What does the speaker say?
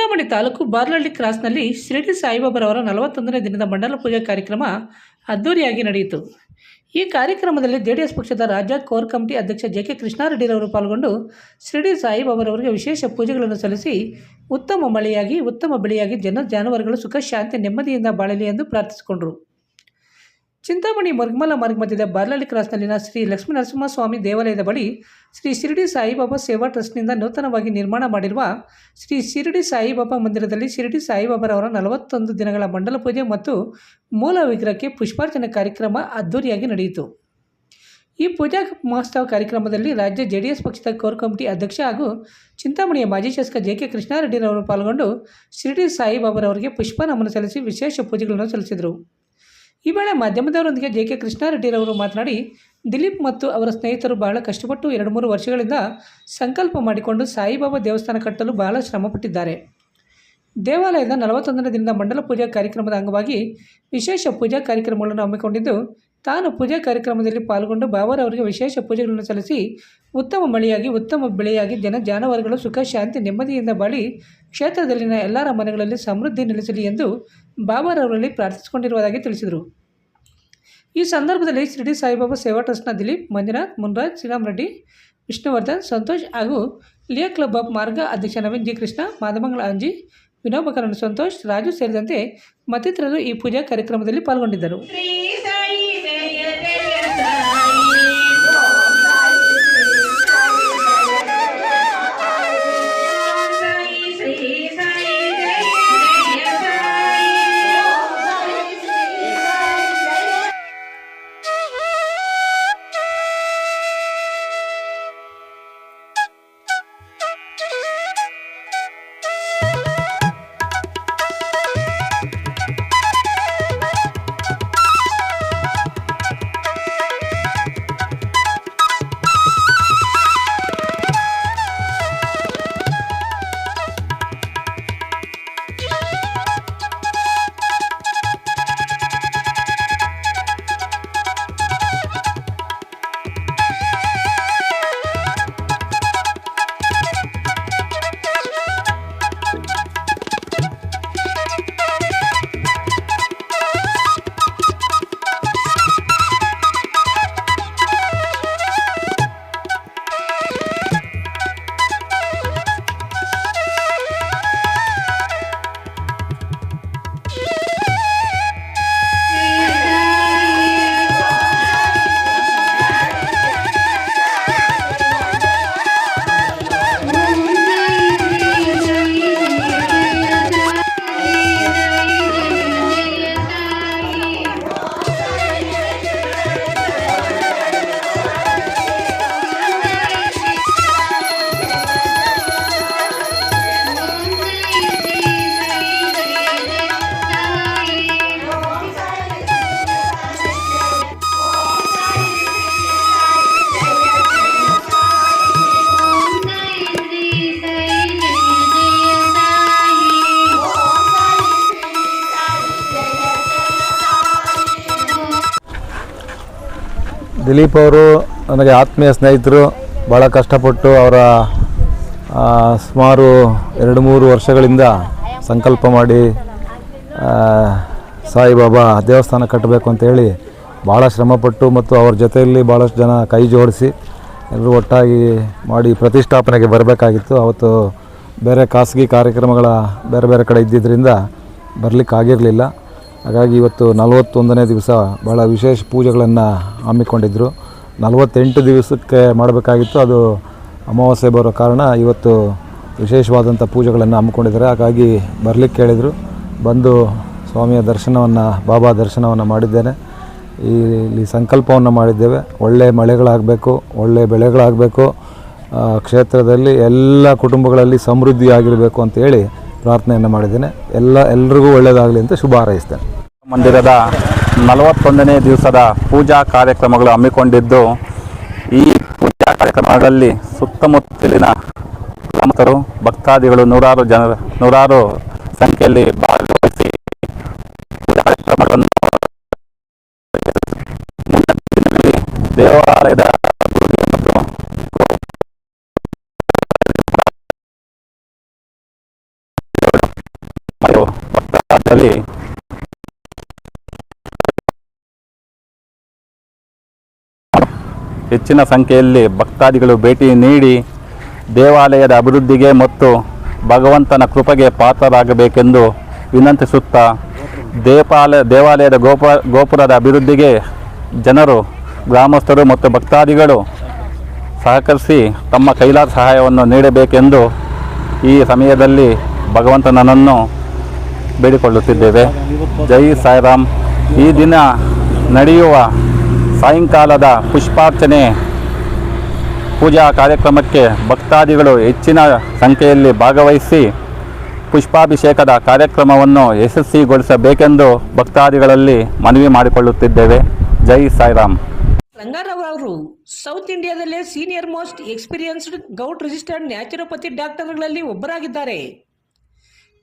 ಚಿಂತಾಮಣಿ ತಾಲೂಕು ಬಾರ್ಲಹಳ್ಳಿ ಕ್ರಾಸ್ನಲ್ಲಿ ಶಿರಡಿ ಸಾಯಿಬಾಬರವರ ನಲವತ್ತೊಂದನೇ ದಿನದ ಮಂಡಲ ಪೂಜಾ ಕಾರ್ಯಕ್ರಮ ಅದ್ದೂರಿಯಾಗಿ ನಡೆಯಿತು. ಈ ಕಾರ್ಯಕ್ರಮದಲ್ಲಿ ಜೆಡಿಎಸ್ ಪಕ್ಷದ ರಾಜ್ಯ ಕೋರ್ ಕಮಿಟಿ ಅಧ್ಯಕ್ಷ ಜೆ ಕೆ ಕೃಷ್ಣಾರೆಡ್ಡಿರವರು ಪಾಲ್ಗೊಂಡು ಶಿರಡಿ ಸಾಯಿಬಾಬರವರಿಗೆ ವಿಶೇಷ ಪೂಜೆಗಳನ್ನು ಸಲ್ಲಿಸಿ ಉತ್ತಮ ಮಳೆಯಾಗಿ, ಉತ್ತಮ ಬೆಳೆಯಾಗಿ ಜನ ಜಾನುವಾರುಗಳು ಸುಖ, ಶಾಂತಿ, ನೆಮ್ಮದಿಯಿಂದ ಬಾಳಲಿ ಎಂದು ಪ್ರಾರ್ಥಿಸಿಕೊಂಡರು. ಚಿಂತಾಮಣಿ ಮರ್ಗಮಲ ಮಾರ್ಗ ಮಧ್ಯದ ಬಾರ್ಲಾಲಿ ಕ್ರಾಸ್ನಲ್ಲಿನ ಶ್ರೀ ಲಕ್ಷ್ಮೀ ನರಸಿಂಹಸ್ವಾಮಿ ದೇವಾಲಯದ ಬಳಿ ಶ್ರೀ ಶಿರಡಿ ಸಾಯಿಬಾಬಾ ಸೇವಾ ಟ್ರಸ್ಟ್ನಿಂದ ನೂತನವಾಗಿ ನಿರ್ಮಾಣ ಮಾಡಿರುವ ಶ್ರೀ ಶಿರಡಿ ಸಾಯಿಬಾಬಾ ಮಂದಿರದಲ್ಲಿ ಶಿರಡಿ ಸಾಯಿಬಾಬಾರವರ ನಲವತ್ತೊಂದು ದಿನಗಳ ಮಂಡಲ ಪೂಜೆ ಮತ್ತು ಮೂಲ ವಿಗ್ರಹಕ್ಕೆ ಪುಷ್ಪಾರ್ಚನೆ ಕಾರ್ಯಕ್ರಮ ಅದ್ದೂರಿಯಾಗಿ ನಡೆಯಿತು. ಈ ಪೂಜಾ ಮಹೋತ್ಸವ ಕಾರ್ಯಕ್ರಮದಲ್ಲಿ ರಾಜ್ಯ ಜೆಡಿಎಸ್ ಪಕ್ಷದ ಕೋರ್ ಕಮಿಟಿ ಅಧ್ಯಕ್ಷ ಹಾಗೂ ಚಿಂತಾಮಣಿಯ ಮಾಜಿ ಶಾಸಕ ಜೆ ಕೆ ಕೃಷ್ಣಾರೆಡ್ಡಿರವರು ಪಾಲ್ಗೊಂಡು ಶಿರಡಿ ಸಾಯಿಬಾಬಾರವರಿಗೆ ಪುಷ್ಪ ನಮನ ಸಲ್ಲಿಸಿ ವಿಶೇಷ ಪೂಜೆಗಳನ್ನು ಸಲ್ಲಿಸಿದರು. ಈ ವೇಳೆ ಮಾಧ್ಯಮದವರೊಂದಿಗೆ ಜೆ ಕೆ ಕೃಷ್ಣಾರೆಡ್ಡಿರವರು ಮಾತನಾಡಿ, ದಿಲೀಪ್ ಮತ್ತು ಅವರ ಸ್ನೇಹಿತರು ಬಹಳ ಕಷ್ಟಪಟ್ಟು ಎರಡು ಮೂರು ವರ್ಷಗಳಿಂದ ಸಂಕಲ್ಪ ಮಾಡಿಕೊಂಡು ಸಾಯಿಬಾಬಾ ದೇವಸ್ಥಾನ ಕಟ್ಟಲು ಬಹಳ ಶ್ರಮಪಟ್ಟಿದ್ದಾರೆ. ದೇವಾಲಯದ ನಲವತ್ತೊಂದನೇ ದಿನದ ಮಂಡಲ ಪೂಜಾ ಕಾರ್ಯಕ್ರಮದ ಅಂಗವಾಗಿ ವಿಶೇಷ ಪೂಜಾ ಕಾರ್ಯಕ್ರಮಗಳನ್ನು ಹಮ್ಮಿಕೊಂಡಿದ್ದು ತಾನು ಪೂಜಾ ಕಾರ್ಯಕ್ರಮದಲ್ಲಿ ಪಾಲ್ಗೊಂಡು ಬಾಬಾರವರಿಗೆ ವಿಶೇಷ ಪೂಜೆಗಳನ್ನು ಸಲ್ಲಿಸಿ ಉತ್ತಮ ಮಳೆಯಾಗಿ, ಉತ್ತಮ ಬೆಳೆಯಾಗಿ, ಜನ ಜಾನುವಾರುಗಳು ಸುಖ, ಶಾಂತಿ, ನೆಮ್ಮದಿಯಿಂದ ಬಾಳಿ ಕ್ಷೇತ್ರದಲ್ಲಿನ ಎಲ್ಲರ ಮನೆಗಳಲ್ಲಿ ಸಮೃದ್ಧಿ ನೆಲೆಸಲಿ ಎಂದು ಬಾಬಾರವರಲ್ಲಿ ಪ್ರಾರ್ಥಿಸಿಕೊಂಡಿರುವುದಾಗಿ ತಿಳಿಸಿದರು. ಈ ಸಂದರ್ಭದಲ್ಲಿ ಶಿರಡಿ ಸಾಯಿಬಾಬಾ ಸೇವಾ ಟ್ರಸ್ಟ್ನ ದಿಲೀಪ್, ಮಂಜುನಾಥ್, ಮುನ್ರಾಜ್ ಶ್ರೀರಾಮ್ ರೆಡ್ಡಿ ವಿಷ್ಣುವರ್ಧನ್, ಸಂತೋಷ್ ಹಾಗೂ ಲಿಯಾ ಕ್ಲಬ್ ಆಫ್ ಮಾರ್ಗ ಅಧ್ಯಕ್ಷ ನವೀನ್ ಜಿ ಕೃಷ್ಣ, ಮಾದಮಂಗಲ ಅಂಜಿ ವಿನೋಬಕರಣ ಸಂತೋಷ್, ರಾಜು ಸೇರಿದಂತೆ ಮತ್ತಿತರರು ಈ ಪೂಜಾ ಕಾರ್ಯಕ್ರಮದಲ್ಲಿ ಪಾಲ್ಗೊಂಡಿದ್ದರು. ದಿಲೀಪ್ ಅವರು ನನಗೆ ಆತ್ಮೀಯ ಸ್ನೇಹಿತರು ಭಾಳ ಕಷ್ಟಪಟ್ಟು ಅವರ ಸುಮಾರು ಎರಡು ಮೂರು ವರ್ಷಗಳಿಂದ ಸಂಕಲ್ಪ ಮಾಡಿ ಸಾಯಿಬಾಬಾ ದೇವಸ್ಥಾನ ಕಟ್ಟಬೇಕು ಅಂತೇಳಿ ಭಾಳ ಶ್ರಮಪಟ್ಟು ಮತ್ತು ಅವ್ರ ಜೊತೆಯಲ್ಲಿ ಭಾಳಷ್ಟು ಜನ ಕೈ ಜೋಡಿಸಿ ಎಲ್ಲರೂ ಒಟ್ಟಾಗಿ ಮಾಡಿ ಪ್ರತಿಷ್ಠಾಪನೆಗೆ ಬರಬೇಕಾಗಿತ್ತು. ಅವತ್ತು ಬೇರೆ ಖಾಸಗಿ ಕಾರ್ಯಕ್ರಮಗಳ ಬೇರೆ ಬೇರೆ ಕಡೆ ಇದ್ದಿದ್ದರಿಂದ ಬರಲಿಕ್ಕಾಗಿರಲಿಲ್ಲ. ಹಾಗಾಗಿ ಇವತ್ತು ನಲವತ್ತೊಂದನೇ ದಿವಸ ಭಾಳ ವಿಶೇಷ ಪೂಜೆಗಳನ್ನು ಹಮ್ಮಿಕೊಂಡಿದ್ದರು ನಲವತ್ತೆಂಟು ದಿವಸಕ್ಕೆ ಮಾಡಬೇಕಾಗಿತ್ತು. ಅದು ಅಮಾವಾಸ್ಯೆ ಬರೋ ಕಾರಣ ಇವತ್ತು ವಿಶೇಷವಾದಂಥ ಪೂಜೆಗಳನ್ನು ಹಮ್ಮಿಕೊಂಡಿದ್ದಾರೆ. ಹಾಗಾಗಿ ಬರಲಿಕ್ಕೆ ಹೇಳಿದರು ಬಂದು ಸ್ವಾಮಿಯ ದರ್ಶನವನ್ನು, ಬಾಬಾ ದರ್ಶನವನ್ನು ಮಾಡಿದ್ದೇನೆ. ಈ ಇಲ್ಲಿ ಸಂಕಲ್ಪವನ್ನು ಮಾಡಿದ್ದೇವೆ. ಒಳ್ಳೆಯ ಮಳೆಗಳಾಗಬೇಕು ಒಳ್ಳೆಯ ಬೆಳೆಗಳಾಗಬೇಕು. ಕ್ಷೇತ್ರದಲ್ಲಿ ಎಲ್ಲ ಕುಟುಂಬಗಳಲ್ಲಿ ಸಮೃದ್ಧಿಯಾಗಿರಬೇಕು ಅಂತೇಳಿ ಪ್ರಾರ್ಥನೆಯನ್ನು ಮಾಡಿದ್ದೇನೆ. ಎಲ್ಲ, ಎಲ್ರಿಗೂ ಒಳ್ಳೆಯದಾಗಲಿ ಅಂತ ಶುಭ ಹಾರೈಸ್ತೇನೆ. ಮಂದಿರದ ನಲವತ್ತೊಂದನೇ ದಿವಸದ ಪೂಜಾ ಕಾರ್ಯಕ್ರಮಗಳು ಹಮ್ಮಿಕೊಂಡಿದ್ದು, ಈ ಪೂಜಾ ಕಾರ್ಯಕ್ರಮಗಳಲ್ಲಿ ಸುತ್ತಮುತ್ತಲಿನ ಗ್ರಾಮಸ್ಥರು, ಭಕ್ತಾದಿಗಳು ನೂರಾರು ಜನ ನೂರಾರು ಸಂಖ್ಯೆಯಲ್ಲಿ ಭಾಗವಹಿಸಿ ಕಾರ್ಯಕ್ರಮಗಳನ್ನು ದೇವಾಲಯದ ಭಕ್ತಾದಿಗಳಲ್ಲಿ ಹೆಚ್ಚಿನ ಸಂಖ್ಯೆಯಲ್ಲಿ ಭಕ್ತಾದಿಗಳು ಭೇಟಿ ನೀಡಿ ದೇವಾಲಯದ ಅಭಿವೃದ್ಧಿಗೆ ಮತ್ತು ಭಗವಂತನ ಕೃಪೆಗೆ ಪಾತ್ರರಾಗಬೇಕೆಂದು ವಿನಂತಿಸುತ್ತಾ ದೇಪಾಲ, ದೇವಾಲಯದ ಗೋಪ, ಗೋಪುರದ ಅಭಿವೃದ್ಧಿಗೆ ಜನರು, ಗ್ರಾಮಸ್ಥರು ಮತ್ತು ಭಕ್ತಾದಿಗಳು ಸಹಕರಿಸಿ ತಮ್ಮ ಕೈಲಾದ ಸಹಾಯವನ್ನು ನೀಡಬೇಕೆಂದು ಈ ಸಮಯದಲ್ಲಿ ಭಗವಂತನನ್ನು ಬೇಡಿಕೊಳ್ಳುತ್ತಿದ್ದೇವೆ. ಜೈ ಸಾಯಿರಾಮ್. ಈ ದಿನ ನಡೆಯುವ ಸಾಯಂಕಾಲದ ಪುಷ್ಪಾರ್ಚನೆ ಪೂಜಾ ಕಾರ್ಯಕ್ರಮಕ್ಕೆ ಭಕ್ತಾದಿಗಳು ಹೆಚ್ಚಿನ ಸಂಖ್ಯೆಯಲ್ಲಿ ಭಾಗವಹಿಸಿ ಪುಷ್ಪಾಭಿಷೇಕದ ಕಾರ್ಯಕ್ರಮವನ್ನು ಯಶಸ್ವಿಗೊಳಿಸಬೇಕೆಂದು ಭಕ್ತಾದಿಗಳಲ್ಲಿ ಮನವಿ ಮಾಡಿಕೊಳ್ಳುತ್ತಿದ್ದೇವೆ. ಜೈ ಸಾಯಿರಾಮ್. ರಂಗಾರಾವ್ ಅವರು south ಇಂಡಿಯಾದಲ್ಲೇ senior most experienced govt registered naturopathy ಡಾಕ್ಟರ್ಗಳಲ್ಲಿ ಒಬ್ಬರಾಗಿದ್ದಾರೆ.